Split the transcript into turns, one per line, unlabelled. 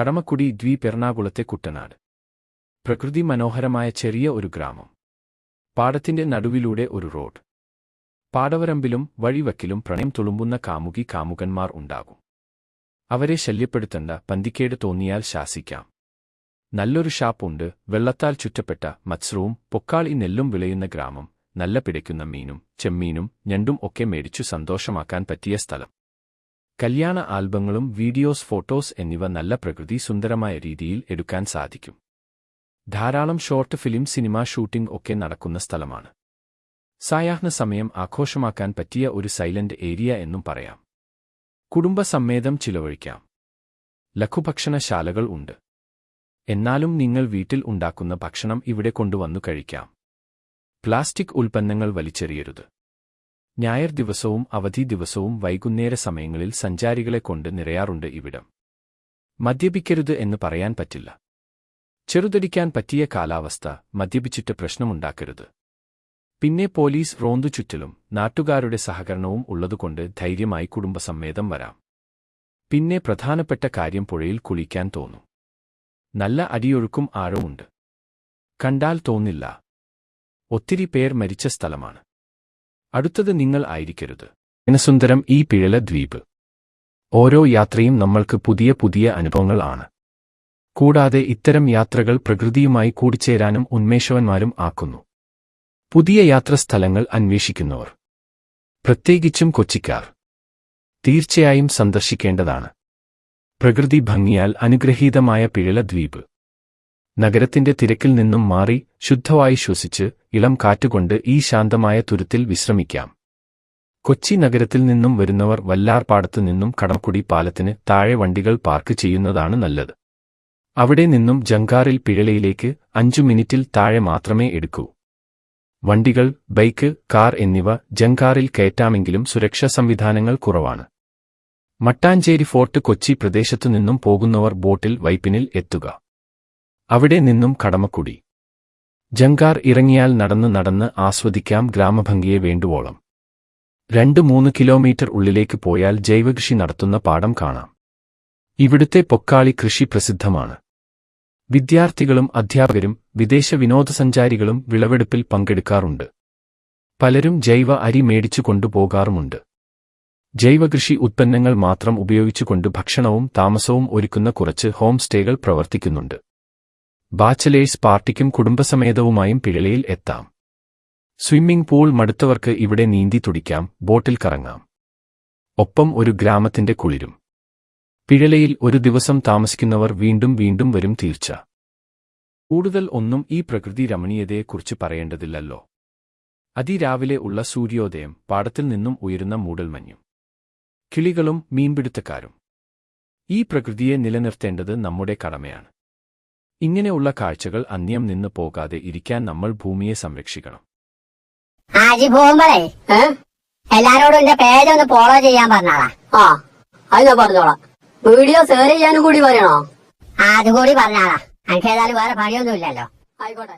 കടമക്കുടി ദ്വീപ് എറണാകുളത്തെ കുട്ടനാട്. പ്രകൃതി മനോഹരമായ ചെറിയ ഒരു ഗ്രാമം. പാടത്തിന്റെ നടുവിലൂടെ ഒരു റോഡ്. പാടവരമ്പിലും വഴിവക്കിലും പ്രണയം തുളുമ്പുന്ന കാമുകി കാമുകന്മാർ ഉണ്ടാകും. അവരെ ശല്യപ്പെടുത്തണ്ട പന്തിക്കേട് തോന്നിയാൽ ശാസിക്കാം. നല്ലൊരു ഷാപ്പുണ്ട് വെള്ളത്താൽ ചുറ്റപ്പെട്ട മത്സ്രവും പൊക്കാളി നെല്ലും വിളയുന്ന ഗ്രാമം നല്ല പിടയ്ക്കുന്ന മീനും ചെമ്മീനും ഞണ്ടും ഒക്കെ മേടിച്ചു സന്തോഷമാക്കാൻ പറ്റിയ സ്ഥലം. കല്യാണ ആൽബങ്ങളും വീഡിയോസ് ഫോട്ടോസ് എന്നിവ നല്ല പ്രകൃതി സുന്ദരമായ രീതിയിൽ എടുക്കാൻ സാധിക്കും. ധാരാളം ഷോർട്ട് ഫിലിം സിനിമ ഷൂട്ടിംഗ് ഒക്കെ നടക്കുന്ന സ്ഥലമാണ്. സായാഹ്ന സമയം ആഘോഷമാക്കാൻ പറ്റിയ ഒരു സൈലന്റ് ഏരിയ എന്നും പറയാം. കുടുംബസമ്മേതം ചിലവഴിക്കാം. ലഘുഭക്ഷണശാലകൾ ഉണ്ട്. എന്നാലും നിങ്ങൾ വീട്ടിൽ ഉണ്ടാക്കുന്ന ഭക്ഷണം ഇവിടെ കൊണ്ടുവന്നു കഴിക്കാം. പ്ലാസ്റ്റിക് ഉൽപ്പന്നങ്ങൾ വലിച്ചെറിയരുത്. ഞായർ ദിവസവും അവധി ദിവസവും വൈകുന്നേര സമയങ്ങളിൽ സഞ്ചാരികളെ കൊണ്ട് നിറയാറുണ്ട് ഇവിടം. മദ്യപിക്കരുത് എന്ന് പറയാൻ പറ്റില്ല. ചെറുതടിക്കാൻ പറ്റിയ കാലാവസ്ഥ മദ്യപിച്ചിട്ട് പ്രശ്നമുണ്ടാക്കരുത്. പിന്നെ പോലീസ് റോന്തു ചുറ്റലും നാട്ടുകാരുടെ സഹകരണവും ഉള്ളതുകൊണ്ട് ധൈര്യമായി കുടുംബസമ്മേതം വരാം. പിന്നെ പ്രധാനപ്പെട്ട കാര്യം പുഴയിൽ കുളിക്കാൻ തോന്നും. നല്ല അടിയൊഴുക്കും ആഴവുമുണ്ട്. കണ്ടാൽ തോന്നില്ല. ഒത്തിരി പേർ മരിച്ച സ്ഥലമാണ്. അടുത്തത് നിങ്ങൾ ആയിരിക്കരുത്. ഇനസുന്ദരം ഈ പിഴല ദ്വീപ്. ഓരോ യാത്രയും നമ്മൾക്ക് പുതിയ പുതിയ അനുഭവങ്ങൾ ആണ്. കൂടാതെ ഇത്തരം യാത്രകൾ പ്രകൃതിയുമായി കൂടിച്ചേരാനും ഉന്മേഷവന്മാരും ആക്കുന്നു. പുതിയ യാത്രാസ്ഥലങ്ങൾ അന്വേഷിക്കുന്നവർ. പ്രത്യേകിച്ചും കൊച്ചിക്കാർ. തീർച്ചയായും സന്ദർശിക്കേണ്ടതാണ്. പ്രകൃതി ഭംഗിയാൽ അനുഗ്രഹീതമായ പിഴല ദ്വീപ്. നഗരത്തിന്റെ തിരക്കിൽ നിന്നും മാറി ശുദ്ധവായു ശ്വസിച്ച് ഇളം കാറ്റുകൊണ്ട് ഈ ശാന്തമായ തുരുത്തിൽ വിശ്രമിക്കാം. കൊച്ചി നഗരത്തിൽ നിന്നും വരുന്നവർ വല്ലാർപാടത്ത് നിന്നും കടമക്കുടി പാലത്തിന് താഴെ വണ്ടികൾ പാർക്ക് ചെയ്യുന്നതാണ് നല്ലത്. അവിടെ നിന്നും ജങ്കാറിൽ പിഴലയിലേക്ക് അഞ്ചു മിനിറ്റിൽ താഴെ മാത്രമേ എടുക്കൂ. വണ്ടികൾ ബൈക്ക് കാർ എന്നിവ ജങ്കാറിൽ കയറ്റാമെങ്കിലും സുരക്ഷാ സംവിധാനങ്ങൾ കുറവാണ്. മട്ടാഞ്ചേരി ഫോർട്ട് കൊച്ചി പ്രദേശത്തു നിന്നും പോകുന്നവർ ബോട്ടിൽ വൈപ്പിനിൽ എത്തുക. അവിടെ നിന്നും കടമക്കുടി. ജങ്കാർ ഇറങ്ങിയാൽ നടന്ന് നടന്ന് ആസ്വദിക്കാം ഗ്രാമഭംഗിയെ വേണ്ടുവോളം. രണ്ട് മൂന്ന് കിലോമീറ്റർ ഉള്ളിലേക്ക് പോയാൽ ജൈവകൃഷി നടത്തുന്ന പാടം കാണാം. ഇവിടുത്തെ പൊക്കാളി കൃഷി പ്രസിദ്ധമാണ്. വിദ്യാർത്ഥികളും അധ്യാപകരും വിദേശ വിനോദസഞ്ചാരികളും വിളവെടുപ്പിൽ പങ്കെടുക്കാറുണ്ട്. പലരും ജൈവ അരി മേടിച്ചു കൊണ്ടുപോകാറുമുണ്ട്. ജൈവകൃഷി ഉത്പന്നങ്ങൾ മാത്രം ഉപയോഗിച്ചുകൊണ്ട് ഭക്ഷണവും താമസവും ഒരുക്കുന്ന കുറച്ച് ഹോം സ്റ്റേകൾ പ്രവർത്തിക്കുന്നുണ്ട്. ബാച്ചലേഴ്സ് പാർട്ടിക്കും കുടുംബസമേതവുമായും പിഴലയിൽ എത്താം. സ്വിമ്മിംഗ് പൂൾ മടുത്തവർക്ക് ഇവിടെ നീന്തി തുടിക്കാം ബോട്ടിൽ കറങ്ങാം. ഒപ്പം ഒരു ഗ്രാമത്തിന്റെ കുളിരും. പിഴലയിൽ ഒരു ദിവസം താമസിക്കുന്നവർ വീണ്ടും വീണ്ടും വരും തീർച്ച. കൂടുതൽ ഒന്നും ഈ പ്രകൃതി രമണീയതയെക്കുറിച്ച് പറയേണ്ടതില്ലല്ലോ. അതിരാവിലെ ഉള്ള സൂര്യോദയം പാടത്തിൽ നിന്നും ഉയരുന്ന മൂടൽമഞ്ഞും. കിളികളും മീൻപിടുത്തക്കാരും. ഈ പ്രകൃതിയെ നിലനിർത്തേണ്ടത് നമ്മുടെ കടമയാണ്. ഇങ്ങനെയുള്ള കാഴ്ചകൾ അന്യം നിന്ന് പോകാതെ ഇരിക്കാൻ നമ്മൾ ഭൂമിയെ സംരക്ഷിക്കണം.
ആജി പോകുമ്പോഴേ എല്ലാരോടും എന്റെ പേജ് ഒന്ന് ഫോളോ ചെയ്യാൻ പറഞ്ഞാളാ
ഓ അത് ഞാൻ പറഞ്ഞോളാം. വീഡിയോ ഷെയർ ചെയ്യാനും കൂടി പറയണോ?
അതുകൂടി പറഞ്ഞാളാ എനിക്ക് ഏതായാലും വേറെ പണിയൊന്നും ഇല്ലല്ലോ
ആയിക്കോട്ടെ.